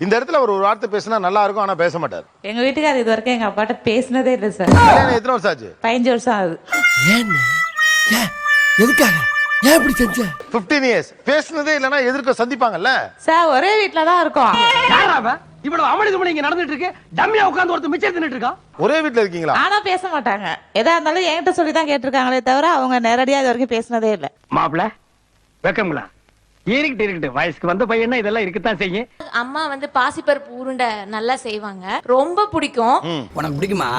இந்த இடத்துல அவர் ஒரு வார்த்தை பேசினா நல்லா இருக்கும் ஆனா பேச மாட்டார். எங்க வீட்டுக்காரர் இது வரைக்கும் எங்க அப்பாட்ட பேசினதே இல்லை சார் கல்யாணம் எத்தனை வருஷம் ஆச்சு? பதினஞ்சு வருஷம் ஆகுது. ஏன்னு ஏன்? எதுக்காக? ஏன் இப்படி செஞ்ச? 15 இயர்ஸ் பேசுனதே இல்லைன்னா எதிர்க்க சந்திப்பாங்கல்ல? சார் ஒரே வீட்ல தான் இருக்கோம். இவ்வளவு அமளி இங்க நடந்துட்டு இருக்கு. டம்மியா உட்கார்ந்து ஒருத்தர் மிச்சம் தின்னுட்டு இருக்கான் ஒரே வீட்ல இருக்கீங்களா? ஆனா பேச மாட்டாங்க. எதா இருந்தாலும் என்கிட்ட சொல்லி தான் கேட்டிருக்காங்களே தவிர அவங்க நேரடியா இது வரைக்கும் பேசினதே இல்லை. மாப்பிள வெக்கங்களா இருக்கட்டு இருக்கட்டு வயசுக்கு வந்த பையனா இதெல்லாம் இருக்கத்தான் செய்யும். அம்மா வந்து பாசிப்பருப்பு உருண்டை நல்லா செய்வாங்க. ரொம்ப பிடிக்கும். உனக்கு பிடிக்குமா?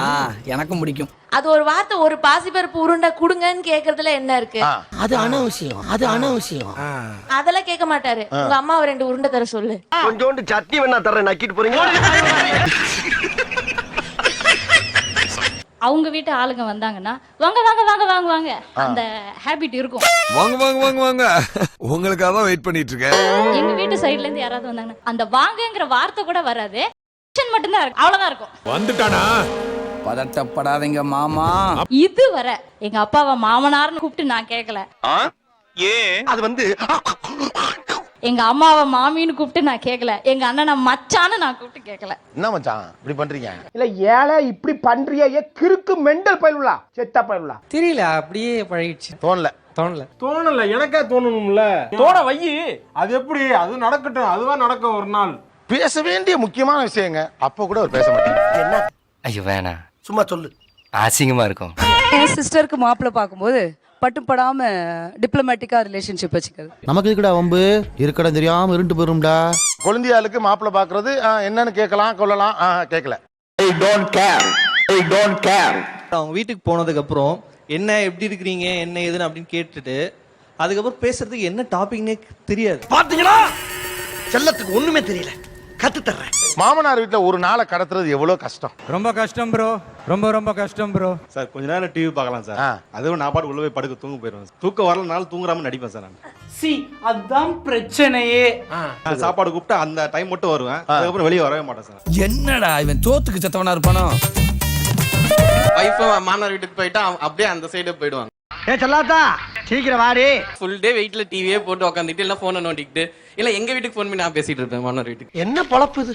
எனக்கும் பிடிக்கும். அது ஒரு வார்த்தை ஒரு பாசிப்பருப்பு உருண்டை குடுங்கன்னு கேக்குறதுல என்ன இருக்கு. அது அனாவசியம் அது அனாவசியம். அதெல்லாம் கேட்க மாட்டாரு. உங்க அம்மாவை ரெண்டு உருண்டை தர சொல்லு. கொஞ்சோண்டு சட்னி வேணா தரேன் நக்கிட்டு போறீங்க அவங்க வீட்டு ஆளுங்க வந்தாங்கன்னா வாங்க வாங்க வாங்க வாங்க வாங்க. அந்த ஹேபிட் இருக்கும். வாங்க வாங்க வாங்க வாங்க. உங்களுக்காக தான் வெயிட் பண்ணிட்டு இருக்கேன். எங்க வீட்டு சைடுல இருந்து யாராவது வந்தாங்கன்னா அந்த வாங்கங்கிற வார்த்தை கூட வராது. Action மட்டும்தான் இருக்கும் அவ்வளவுதான் இருக்கும். வந்துட்டானா? பதட்டப்படாதீங்க மாமா. இது வர எங்க அப்பாவை மாமனார்னு கூப்பிட்டு நான் கேட்கல அது வந்து எங்க அம்மாவை மாமின்னு கூப்பிட்டு நான் கேட்கல எங்க அண்ணனை மச்சான்னு நான் கூப்பிட்டு கேட்கல என்ன மச்சான்? இப்படி பண்றீங்க? இல்ல ஏழை இப்படி பண்றிய ஏ கிறுக்கு மெண்டல் பயிலுலா செத்த பயிலுலா? தெரியல அப்படியே பழகிடுச்சு. தோணல. தோணல. தோணல எனக்கே தோணணும்ல. தோட வையி அது எப்படி? அது நடக்கட்டும் அதுவா நடக்கும் ஒரு நாள். பேச வேண்டிய முக்கியமான விஷயங்க. அப்ப கூட அவர் பேச மாட்டாங்க ஐயோ வேணாம். சும்மா சொல்லு. அசிங்கமா இருக்கும். என் சிஸ்டருக்கு மாப்பிள்ளை பார்க்கும்போது பட்டும் படாம டிப்ளமேட்டிக்கா ரிலேஷன்ஷிப் வச்சுக்கிறது. நமக்கு இருக்குடா வம்பு? இருக்கடம் தெரியாம இருண்டு போயிரும்டா. கொழுந்தியாளுக்கு மாப்பிள்ளை பாக்குறது ஆ, என்னன்னு கேட்கலாம் கொள்ளலாம் ஆ, கேட்கல. அவங்க வீட்டுக்கு போனதுக்கு அப்புறம் என்ன எப்படி இருக்கிறீங்க? என்ன ஏதுன்னு அப்படின்னு கேட்டுட்டு அதுக்கப்புறம் பேசுறதுக்கு என்ன டாபிக்னே தெரியாது. பாத்தீங்களா? செல்லத்துக்கு ஒண்ணுமே தெரியல. கத்து தர்றேன். மாமனார் வீட்டுல ஒரு நாளை கடத்துறது எவ்வளவு கஷ்டம்? ரொம்ப கஷ்டம் ப்ரோ ரொம்ப ரொம்ப கஷ்டம் ப்ரோ சார் கொஞ்ச நேரம் டிவி பார்க்கலாம் சார். அதுவும் நான் பாட்டு உள்ள போய் படுக்க தூங்க போயிடுவேன் தூக்கம் வரலனாலும் தூங்குறாம நடிப்பேன் சார் நான். சி அதான் பிரச்சனையே. நான் சாப்பாடு கூப்பிட்டு அந்த டைம் மட்டும் வருவேன். அதுக்கப்புறம் வெளியே வரவே மாட்டேன் சார். என்னடா இவன் சோத்துக்கு செத்தவனா இருப்பானோ? வைஃபும் மாமனார் வீட்டுக்கு போயிட்டா அப்படியே அந்த சைடு போயிடுவாங்க. ஏ சொல்லாத்தா. சீக்கிரம் வாடி. ஃபுல் டே வெயிட்ல டிவியே போட்டு உட்காந்துட்டு இல்ல போனை நோண்டிக்கிட்டு இல்ல எங்க வீட்டுக்கு ஃபோன் பண்ணி நான் பேசிட்டு இருப்பேன் மாமனார் வீட்டுக்கு. என்ன பொழப்பு இது?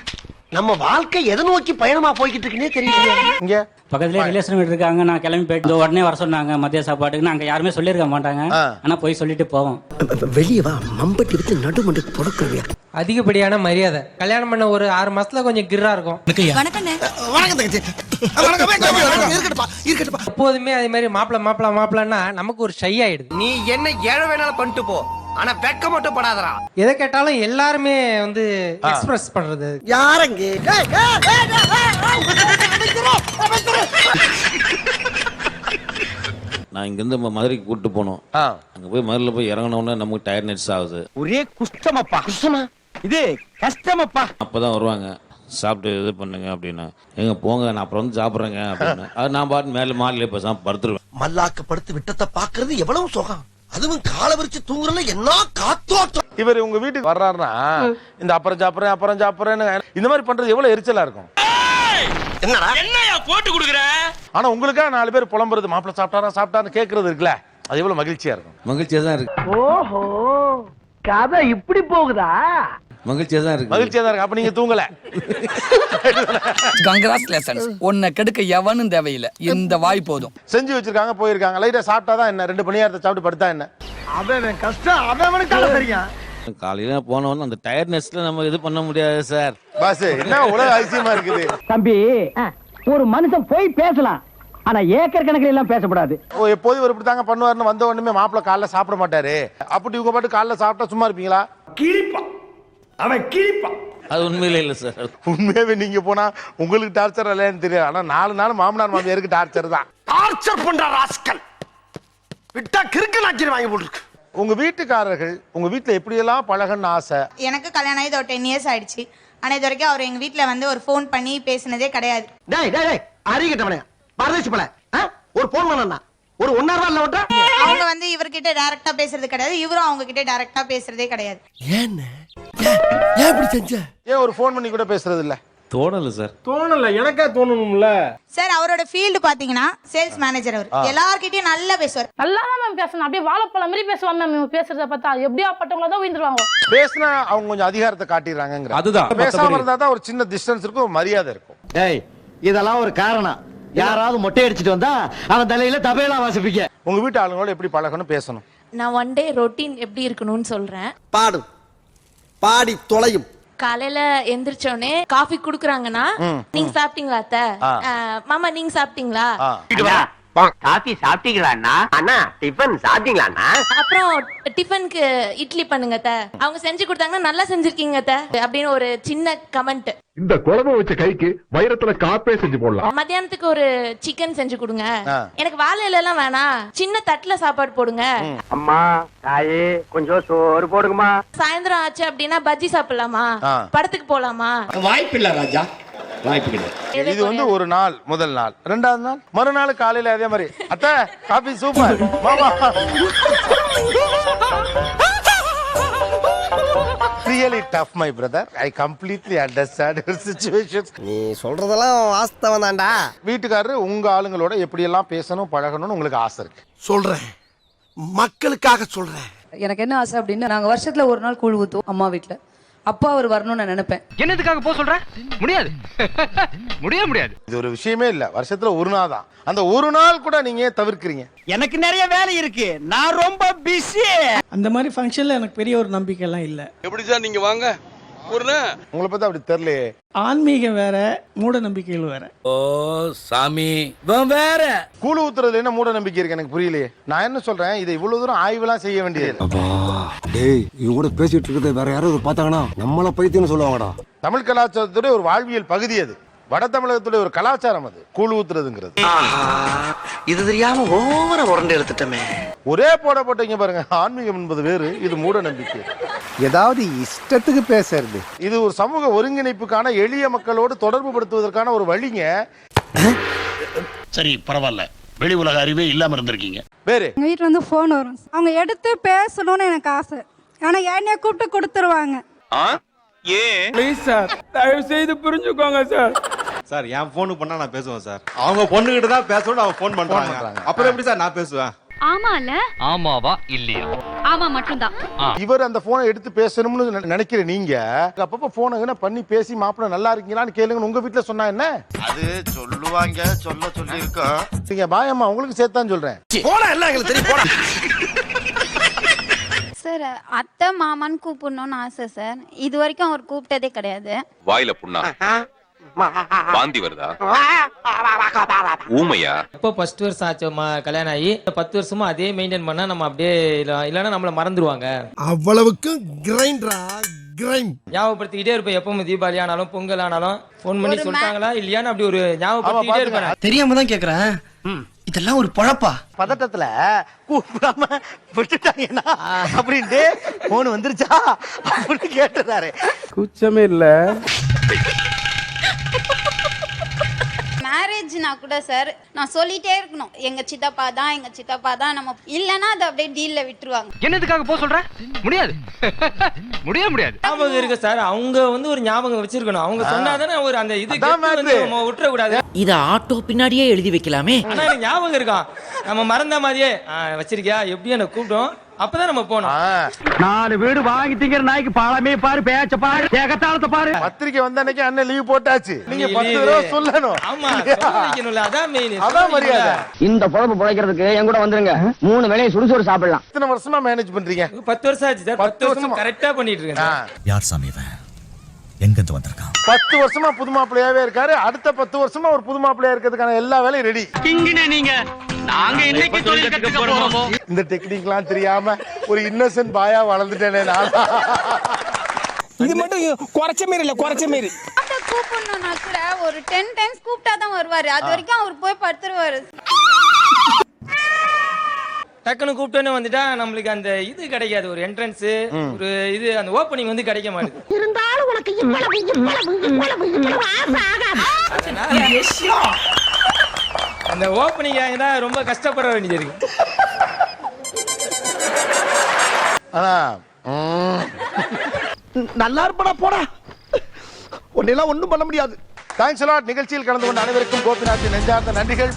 நம்ம வாழ்க்கை எதை நோக்கி பயணமா போய்கிட்டு இருக்குன்னே தெரியல இங்க. பக்கத்துல ரிலேஷன் வீடு இருக்காங்க நான் கிளம்பி போயிட்டு உடனே வர சொன்னாங்க மதிய சாப்பாட்டுக்கு. நாங்க யாருமே சொல்லியிருக்க மாட்டாங்க. ஆனா போய் சொல்லிட்டு போவோம். வெளியே வா மம்பட்டி எடுத்து நடுமண்டு புடக்கிறவியா அதிகப்படியான மரியாதை. கல்யாணம் பண்ண ஒரு ஆறு மாசத்துல கொஞ்சம் கிர்ரா இருக்கும். வணக்கம் வணக்கம் எப்போதுமே அதே மாதிரி மாப்பிள மாப்பிள மாப்பிளன்னா நமக்கு ஒரு ஷை ஆயிடுது நீ என்ன ஏழை வேணாலும் பண்ணிட்டு போ. ஆனா வெக்க மட்டும் படாதடா. எதை கேட்டாலும் எல்லாருமே வந்து எக்ஸ்பிரஸ் பண்றது. யாரங்க? நான் இங்கேருந்து மதுரைக்கு கூப்பிட்டு போனோம். அங்கே போய் மதுரையில் போய் இறங்கின உடனே நமக்கு டயர்ட்னஸ் ஆகுது. ஒரே குஷ்டமப்பா. குஷ்டமா? இது கஷ்டமப்பா. அப்போ தான் வருவாங்க. சாப்பிட்டு இது பண்ணுங்க அப்படின்னா. எங்க போங்க நான் அப்புறம் வந்து சாப்பிட்றேங்க அப்படின்னு. அது நான் பாட்டு மேலே மாலையில் பேசாம படுத்துருவேன். மல்லாக்க படுத்து விட்டத்தை பாக்குறது எவ்வளவு சுகம். அதுவும் கால விரிச்சு தூங்குறதுல என்ன காத்தோட்டம். இவர் உங்க வீட்டுக்கு வர்றாருன்னா இந்த அப்புறம் சாப்பிடுறேன் அப்புறம் சாப்பிடுறேன்னு இந்த மாதிரி பண்றது எவ்வளவு எரிச்சலா இருக்கும். என்னடா? ஆனா உங்களுக்காக நாலு பேர் புலம்புறது மாப்பிள்ளை சாப்பிட்டாரா சாப்பிட்டான்னு கேட்கறது இருக்குல்ல அது எவ்வளவு மகிழ்ச்சியா இருக்கும். மகிழ்ச்சியாக தான் இருக்கு. ஓஹோ கதை இப்படி போகுதா? மகிழ்ச்சியாக தான் இருக்கு மகிழ்ச்சியா தான் இருக்கு. அப்ப நீங்க தூங்கல. கங்கராச்சுலேஷன்ஸ் உன்னை கெடுக்க எவனும் தேவையில்லை. இந்த வாய் போதும். செஞ்சு வச்சிருக்காங்க போயிருக்காங்க. லைட்டா சாப்பிட்டாதான் என்ன? ரெண்டு பணியாரத்தை சாப்பிட்டு படுத்தா என்ன? அவன் கஷ்டம். அவனுக்காக தெரியும். காலையில போனவொன்னு அந்த டயர்ட்னஸ்ல நம்ம இது பண்ண முடியாது சார் பாஸ் என்ன உலக அதிசயமா இருக்குது? தம்பி ஒரு மனுஷன் போய் பேசலாம். ஆனா ஏக்கர் கணக்கில் எல்லாம் பேசக்கூடாது ஓ எப்போதும் இவர் இப்படி தாங்க பண்ணுவாருன்னு வந்த உடனே மாப்பிள்ளை காலைல சாப்பிட மாட்டாரு. அப்படி இவங்க பாட்டு காலைல சாப்பிட்டா சும்மா இருப்பீங்களா? கிழிப்பான். அவன் கிழிப்பான் அது உண்மையில இல்லை சார். உண்மையாவே நீங்க போனா உங்களுக்கு டார்ச்சர் இல்லையான்னு தெரியாது ஆனா நாலு நாள் மாமனார் மாமியாருக்கு டார்ச்சர் தான். டார்ச்சர் பண்ற ராஸ்கல். விட்டா கிறுக்கு நாச்சிரி வாங்கி போட்டுருக்கு. உங்க வீட்டுக்காரர்கள் உங்க வீட்டுல எப்படியெல்லாம் பழகன்னு ஆசை? எனக்கு கல்யாணம் ஆகி ஒரு டென் இயர்ஸ் ஆயிடுச்சு. ஆனா இது வரைக்கும் அவர் எங்க வீட்ல வந்து ஒரு ஃபோன் பண்ணி பேசினதே கிடையாது. டேய் டேய் டேய் அறிகிட்டவனே பரதேசி பல ஒரு போன் பண்ணா ஒரு ஒன்னா ரூபா இல்ல விட்டா அவங்க வந்து இவர்கிட்ட டைரக்டா பேசுறது கிடையாது. இவரும் அவங்க கிட்ட டைரக்டா பேசுறதே கிடையாது. ஏன்னு? ஏன் இப்படி செஞ்ச? ஏன் ஒரு ஃபோன் பண்ணி கூட பேசுறது இல்ல? தோணலை சார் தோணல. எனக்கா தோணணும்ல? சார் அவரோட ஃபீல்டு பாத்தீங்கன்னா சேல்ஸ் மேனேஜர் அவர். எல்லார்கிட்டயும் நல்லா பேசுவார். நல்லா தான் மேம் பேசணும். அப்படியே வாழைப்பழம் மாதிரி பேசுவாங்க மேம் இவங்க பேசுறத பார்த்தா. எப்படியா பட்டவங்கள தான் உயிர்ந்துருவாங்க பேசினா அவங்க கொஞ்சம் அதிகாரத்தை காட்டிடுறாங்க அதுதான். பேசாம இருந்தா தான் ஒரு சின்ன டிஸ்டன்ஸ் இருக்கும் ஒரு மரியாதை இருக்கும். டேய் இதெல்லாம் ஒரு காரணம். யாராவது மொட்டை அடிச்சிட்டு வந்தா அவன் தலையில தபையெல்லாம் வாசிப்பீங்க உங்க வீட்டு ஆளுங்களோட எப்படி பழகணும் பேசணும்? நான் ஒன் டே ரொட்டீன் எப்படி இருக்கணும்னு சொல்றேன். பாடும் பாடி தொலையும். காலையில எந்திரிச்சோடனே காஃபி குடுக்குறாங்கன்னா நீங்க சாப்பிட்டீங்களா அத்தை? அஹ், மாமா நீங்க சாப்பிட்டீங்களா. காபி சாப்பிட்டீங்களா அண்ணா டிபன் சாப்பிட்டீங்களா அப்புறம் டிஃபனுக்கு இட்லி பண்ணுங்க அத்தை. அவங்க செஞ்சு கொடுத்தாங்கன்னா நல்லா செஞ்சிருக்கீங்க அத்தை. அப்படின்னு ஒரு சின்ன கமெண்ட் இந்த குழம்பு வச்ச கைக்கு வைரத்துல காப்பே செஞ்சு போடலாம். மத்தியானத்துக்கு ஒரு சிக்கன் செஞ்சு கொடுங்க. எனக்கு வாழை இலை எல்லாம் வேணாம் சின்ன தட்டுல சாப்பாடு போடுங்க. அம்மா தாயே கொஞ்சம் சோறு போடுங்கம்மா. சாயந்தரம் ஆச்சு அப்படின்னா பஜ்ஜி சாப்பிடலாமா. படத்துக்கு போலாமா? ராஜா. வாய்ப்பு கிடையாது. இது வந்து ஒரு நாள் முதல் நாள். ரெண்டாவது நாள் மறுநாள் காலையில அதே மாதிரி. அத்தை காபி சூப்பர். மாமா really tough my brother I completely understand your situation நீ சொல்றதெல்லாம் வாஸ்தவம் தான்டா. வீட்டுக்காரரு உங்க ஆளுங்களோட எப்படி எல்லாம் பேசணும் பழகணும்னு உங்களுக்கு ஆசை இருக்கு. சொல்றேன். மக்களுக்காக சொல்றேன். எனக்கு என்ன ஆசை அப்படின்னு நாங்க வருஷத்துல ஒரு நாள் கூழ் ஊத்துவோம் அம்மா வீட்ல. அப்பா அவர் வரணும்னு நான் நினைப்பேன். என்னதுக்காக போக சொல்ற? முடியாது. முடிய முடியாது. இது ஒரு விஷயமே இல்ல. வருஷத்துல ஒரு நாள் தான் அந்த ஒரு நாள் கூட நீங்க ஏன் தவிர்க்கிறீங்க? எனக்கு நிறைய வேலை இருக்கு. நான் ரொம்ப பிஸி அந்த மாதிரி ஃபங்க்ஷன்ல எனக்கு பெரிய ஒரு நம்பிக்கை எல்லாம் இல்ல. எப்படி சார் நீங்க வாங்க? உங்களை பத்தி அப்படி தெரியலையே. ஆன்மீகம் வேற மூட நம்பிக்கைகள் வேற. ஓ சாமி. வேற. கூழு ஊத்துறதுல என்ன மூட நம்பிக்கை இருக்கு எனக்கு புரியலையே. நான் என்ன சொல்றேன்? இதை இவ்வளவு தூரம் ஆய்வெல்லாம் செய்ய வேண்டியது. டேய் இவங்க கூட பேசிட்டு இருக்கிறது வேற யாராவது பார்த்தாங்கன்னா நம்மள பைத்தியம்னு சொல்லுவாங்கடா. தமிழ் கலாச்சாரத்துடைய ஒரு வாழ்வியல் பகுதி அது. வட தமிழகத்துடைய ஒரு கலாச்சாரம் அது. கூழ் ஊத்துறதுங்கிறது. இது தெரியாம ஓவர உரண்டு எடுத்துட்டமே. ஒரே போட போட்டீங்க பாருங்க ஆன்மீகம் என்பது வேறு இது மூட நம்பிக்கை. ஏதாவது இஷ்டத்துக்கு பேசுறது. இது ஒரு சமூக ஒருங்கிணைப்புக்கான எளிய மக்களோடு தொடர்பு படுத்துவதற்கான ஒரு வழிங்க. சரி பரவாயில்ல. வெளி உலக அறிவே இல்லாம இருந்திருக்கீங்க. வேறு? எங்க வீட்டுல இருந்து போன் வரும். அவங்க எடுத்து பேசணும்னு எனக்கு ஆசை. ஆனா என்னைய கூப்பிட்டு கொடுத்துருவாங்க. ப்ளீஸ் சார் தயவு செய்து புரிஞ்சுக்கோங்க சார் சார் என் போனுக்கு பண்ணா நான் பேசுவேன் சார். அவங்க பொண்ணுகிட்ட தான் பேசணும்னு அவங்க ஃபோன் பண்றாங்க. அப்புறம் எப்படி சார் நான் பேசுவேன்? ஆமால? ஆமாவா இல்லையா? ஆமா மட்டும்தான். இவர் அந்த போனை எடுத்து பேசணும்னு நினை- நினைக்கிற நீங்க அப்பப்ப போனை பண்ணி பேசி மாப்பிள்ள நல்லா இருக்கீங்களான்னு கேளுங்கன்னு உங்க வீட்டுல சொன்னா என்ன? அது சொல்லுவாங்க சொல்ல சொல்லி இருக்கோம் நீங்க பாயம்மா உங்களுக்கு சேர்த்தான் சொல்றேன். போடா எல்லாம் எங்களுக்கு தெரியும் போடா. சார் அத்தை மாமான்னு கூப்பிடணும்னு ஆசை சார். இது வரைக்கும் அவர் கூப்பிட்டதே கிடையாது. வாயில புண்ணா? வாந்தி வருதா? ஊமையா? இப்போ ஃபர்ஸ்ட் வருஷம் ஆச்சு கல்யாணம் ஆகி? பத்து வருஷமா அதே மெயின்டைன் பண்ணா நம்ம அப்படியே இல்லைன்னா நம்மள மறந்துடுவாங்க அவ்வளவுக்கு கிரைண்டரா கிரைண்ட் ஞாபகப்படுத்திக்கிட்டே இருப்பேன். எப்பவும் தீபாவளி ஆனாலும் பொங்கல் ஆனாலும். ஃபோன் பண்ணி சொல்லிட்டாங்களா இல்லையான்னு அப்படி ஒரு ஞாபகப்படுத்திக்கிட்டே இருப்பேன். தெரியாம தான் கேக்குறேன். இதெல்லாம் ஒரு பழப்பா? பதட்டத்துல கூப்பிடாம விட்டுட்டாங்கன்னா அப்படின்ட்டு போன் வந்துருச்சா அப்படின்னு கேட்டுறாரு. குச்சமே இல்ல. மேரேஜ்னா கூட சார் நான் சொல்லிட்டே இருக்கணும். எங்க சித்தப்பா தான் எங்க சித்தப்பா தான் நம்ம இல்லைன்னா அதை அப்படியே டீல்ல விட்டுருவாங்க. என்னதுக்காக போக சொல்ற? முடியாது. முடிய முடியாது. ஞாபகம் இருக்கு சார் அவங்க வந்து ஒரு ஞாபகம் வச்சிருக்கணும். அவங்க சொன்னாதானே ஒரு அந்த இது விட்டுற கூடாது இத ஆட்டோ பின்னாடியே எழுதி வைக்கலாமே. ஆனா எனக்கு ஞாபகம் இருக்கான் நம்ம மறந்த மாதிரியே வச்சிருக்கியா? எப்படி என்ன கூப்பிட்டோம்? அப்பதான் நம்ம போனோம். நாலு வீடு வாங்கி திங்கிற நாய்க்கு பாலமே பாரு பேச்ச பாரு ஏகத்தாளத்தை பாரு. பத்திரிக்கை வந்த அன்னைக்கு அண்ணன் லீவ் போட்டாச்சு. நீங்க பத்து. தடவை சொல்லணும். ஆமா அதான் மெயின் அதான் மரியாதை. இந்த பொழப்பு பிழைக்கிறதுக்கு என் கூட வந்துருங்க. மூணு வேளையும் சுடுசோறு சாப்பிடலாம். இத்தனை வருஷமா மேனேஜ் பண்றீங்க? பத்து வருஷம் ஆச்சு சார். பத்து வருஷம். கரெக்டா பண்ணிட்டு இருக்கேன். யார் சாமி இவன்? எங்கிருந்து வந்திருக்கான்? பத்து வருஷமா புது மாப்பிள்ளையாவே இருக்காரு. அடுத்த பத்து வருஷமா ஒரு புது மாப்பிள்ளையா இருக்கிறதுக்கான எல்லா வேலையும் ரெடி இந்த டெக்னிக்லாம் தெரியாம ஒரு இன்னசென்ட் பாயா வளர்ந்துட்டேனே நான். இது மட்டும் குறைச்ச மாரி இல்ல குறைச்ச மாரி. கூப்பிடணும்னா கூட ஒரு டென் டைம்ஸ் கூப்பிட்டா தான் வருவாரு. அது வரைக்கும் அவர் போய் படுத்துருவாரு. டக்குன்னு கூப்பிட்டோன்னு வந்துட்டா நம்மளுக்கு அந்த இது கிடைக்காது. ஒரு என்ட்ரன்ஸ் ஒரு இது அந்த ஓப்பனிங் வந்து கிடைக்க மாட்டேங்குது இருந்தாலும் உனக்கு இவ்வளவு இவ்வளவு இவ்வளவு இவ்வளவு ஆசை ஆகாது அதனால அந்த ஓப்பனிங் தான் ரொம்ப கஷ்டப்பட வேண்டியது ஆனா நல்லா இருப்படா போடா. ஒரு உன்னெல்லாம் ஒண்ணும் பண்ண முடியாது. தேங்க்ஸ் நிகழ்ச்சியில் கலந்து கொண்ட அனைவருக்கும் கோபிநாத்தின் நெஞ்சார்ந்த நன்றிகள்.